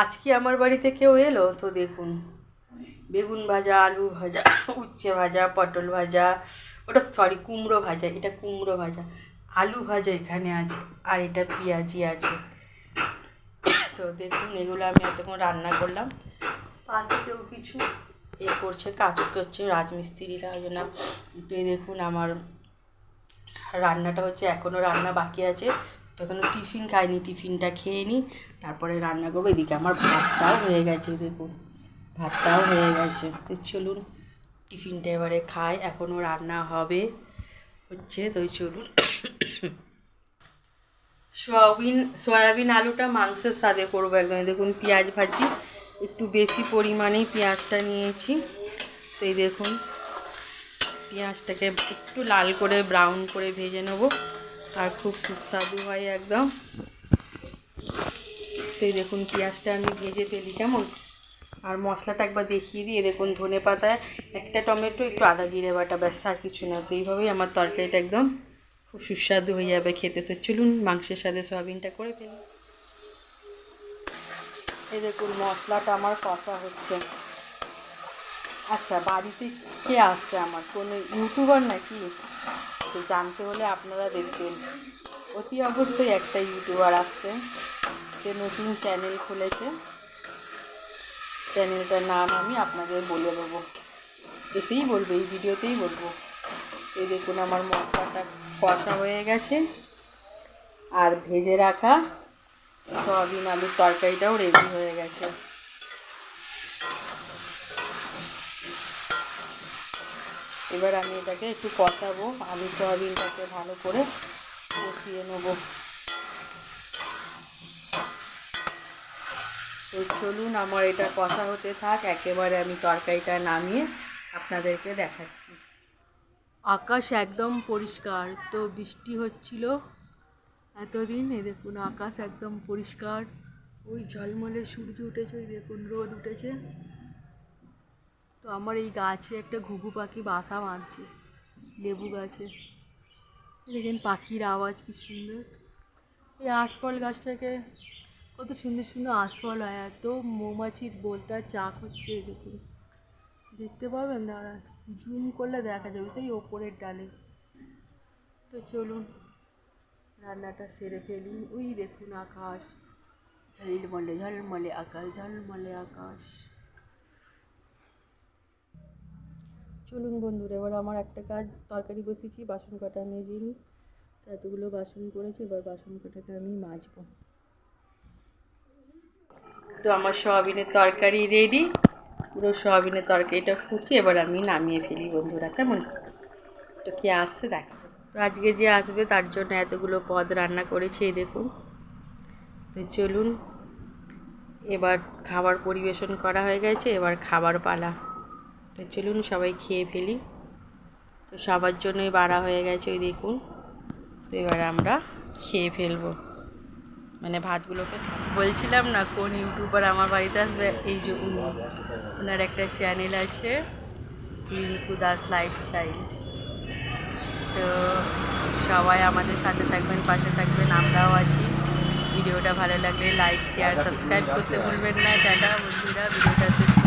আজকে আমার বাড়িতে কেউ এলো? তো দেখুন, বেগুন ভাজা, আলু ভাজা, উচ্ছে ভাজা, পটল ভাজা, ওটা সরি কুমড়ো ভাজা, এটা কুমড়ো ভাজা, আলু ভাজা এখানে আছে, আর এটা পেঁয়াজি আছে। তো দেখুন, এগুলো আমি এতক্ষণ রান্না করলাম। পাশে কেউ কিছু এ করছে, কাজ করছে, রাজমিস্ত্রিরা ওই জন্য দেখুন, আমার রান্নাটা হচ্ছে এখনও রান্না বাকি আছে। তো এখনও টিফিন খাইনি, টিফিনটা খেয়ে নিই তারপরে রান্না করব। এদিকে আমার ভাতটাও হয়ে গেছে দেখুন ভাতটাও হয়ে গেছে। তো চলুন, টিফিনটা এবারে খাই। এখনও রান্না হবে, হচ্ছে। তো চলুন। সয়াবিন সয়াবিন আলুটা মাংসের স্বাদে করব একদম। দেখুন, পেঁয়াজ ভাজি। একটু বেশি পরিমাণেই পেঁয়াজটা নিয়েছি। তো এই দেখুন, পেঁয়াজটাকে একটু লাল করে, ব্রাউন করে ভেজে নেব। আর খুব সুস্বাদু হয় একদম। তো দেখুন পেঁয়াজটা আমি ভেজে ফেলি কেমন? আর মশলাটা একবার দেখিয়ে দিয়ে দেখুন ধনে পাতায় একটা টমেটো, একটু আদা জিরে বাটা, ব্যাস, আর কিছু না। তো এইভাবেই আমার তরকারিটা একদম খুব সুস্বাদু হয়ে যাবে খেতে। তো চলুন মাংসের সাথে সয়াবিনটা করে ফেলি। এই দেখুন মশলাটা আমার কষা হচ্ছে। আচ্ছা বাড়িতে কে আসছে আমার? কোনো ইউটিউবার নাকি? তো জানতে হলে আপনারা দেখবেন। অতি অবশ্যই একটা ইউটিউবার আসছে, সে নতুন চ্যানেল খুলেছে। চ্যানেলটার নাম আমি আপনাদের বলে দেবো। এতেই বলব, এই ভিডিওতেই বলব। এই দেখুন আমার মশলাটা কষা হয়ে গেছে। আর ভেজে রাখা সয়াবিন আলুর তরকারিটাও রেডি হয়ে গেছে। এবার আমি এটাকে একটু কষাবো, আলু সয়াবিনটাকে ভালো করে কষিয়ে নেব। তো চলুন আমার এটা কষা হতে থাক, একেবারে আমি তরকারিটা নামিয়ে আপনাদেরকে দেখাচ্ছি। আকাশ একদম পরিষ্কার, তো বৃষ্টি হচ্ছিল এতদিন, এই দেখুন আকাশ একদম পরিষ্কার। ওই ঝলমলে সূর্য উঠেছে, ওই দেখুন রোদ উঠেছে। তো আমার এই গাছে একটা ঘুঘু পাখি বাসা বাঁধছে, লেবু গাছে। দেখেন পাখির আওয়াজ কি সুন্দর। এই আশফল গাছটাকে কত সুন্দর সুন্দর আশফল হয়, এত মৌমাছির বোলতার চাক হচ্ছে দেখুন। দেখতে পাবেন, দাঁড়ান। জুম করলে দেখা যাবে, সেই ওপরের ডালে। তো চলুন, রান্নাটা সেরে ফেলি। ওই দেখুন আকাশ। ঝলমলে ঝলমলে আকাশ ঝলমলে আকাশ। চলুন বন্ধুরা, এবার আমার একটা কাজ, তরকারি বসিয়েছি, বাসন কাটা তো এতগুলো বাসন করেছি, এবার বাসন কাটাকে আমি মাজবো। তো আমার সয়াবিনের তরকারি রেডি পুরো সয়াবিনের তরকারিটা ফুটছে এবার আমি নামিয়ে ফেলি বন্ধুরা, কেমন? তো কে আসছে দেখ। তো আজকে যে আসবে তার জন্য এতগুলো পদ রান্না করেছি, এই দেখুন। তো চলুন, এবার খাবার পরিবেশন করা হয়ে গেছে, এবার খাবার পালা। তো চলুন সবাই খেয়ে ফেলি। তো সবার জন্যই বাড়া হয়ে গেছে ওই দেখুন। তো এবার আমরা খেয়ে ফেলব। মানে ভাতগুলোকে বলছিলাম না কোন ইউটিউবার আমার বাড়িতে আসবে এই যে উনি। ওনার একটা চ্যানেল আছে রিঙ্কু দাস লাইফস্টাইল তো সবাই আমাদের সাথে থাকবেন পাশে থাকবেন আমরাও আছি। ভিডিওটা ভালো লাগলে লাইক শেয়ার সাবস্ক্রাইব করতে ভুলবেন না। টাটা বন্ধুরা ভিডিওটা শেষ